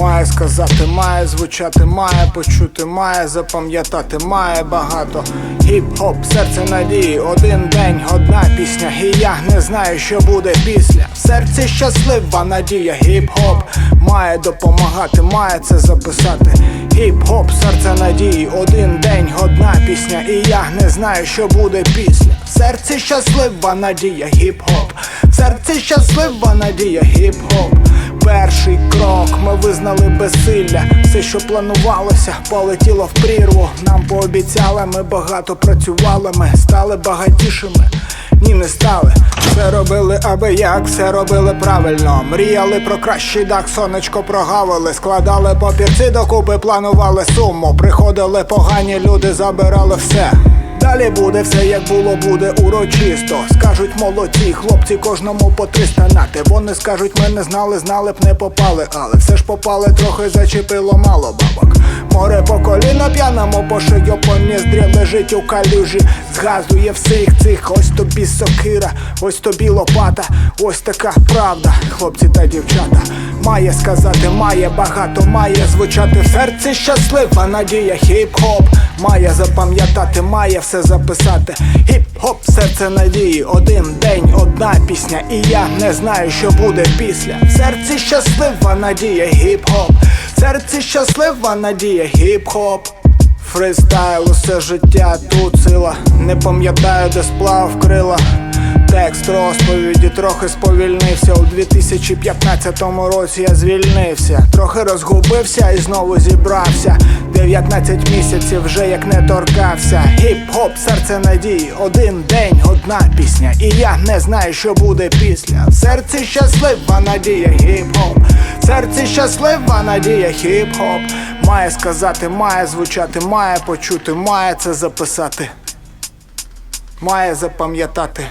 Має сказати, має звучати, має почути, має запам'ятати, має багато. Хіп-хоп, серце надії, один день, одна пісня. І я не знаю, що буде після. В серці щаслива надія, гіп-хоп має допомагати, має це записати. Хіп-хоп, серце надії, один день, одна пісня. І я не знаю, що буде після. В серці щаслива надія, гіп-хоп. В серці щаслива надія, гіп-хоп. Визнали безсилля. Все, що планувалося, полетіло в прірву. Нам пообіцяли, ми багато працювали, ми стали багатішими. Ні, не стали. Все робили аби як, все робили правильно. Мріяли про кращий дах, сонечко прогавили, складали папірці докупи, планували суму. Приходили погані люди, забирали все. Далі буде все як було, буде урочисто. Скажуть молодці, хлопці, кожному по 300 нати. Вони скажуть, ми не знали, знали б не попали, але все ж попали, трохи зачепило мало бабок. Море по коліна п'яному по шию по лежить у калюжі. Згазує всіх цих, ось тобі сокира, ось тобі лопата, ось така правда, хлопці та дівчата. Має сказати, має багато, має звучати в серці щаслива надія, хіп-хоп, має запам'ятати, має все записати. Хіп-хоп, серце надії, один день, одна пісня, і я не знаю, що буде після. В серці щаслива надія, гіп-хоп, серці щаслива надія, гіп-хоп. Фристайл, усе життя тут сила. Не пам'ятаю, де сплав крила. Текст розповіді трохи сповільнився. У 2015 році я звільнився. Трохи розгубився і знову зібрався. 19 місяців вже як не торкався. Хіп-хоп, серце надії, один день, одна пісня. І я не знаю, що буде після. В серці щаслива надія, хіп-хоп. В серці щаслива надія, хіп-хоп. Має сказати, має звучати, має почути, має це записати. Має запам'ятати.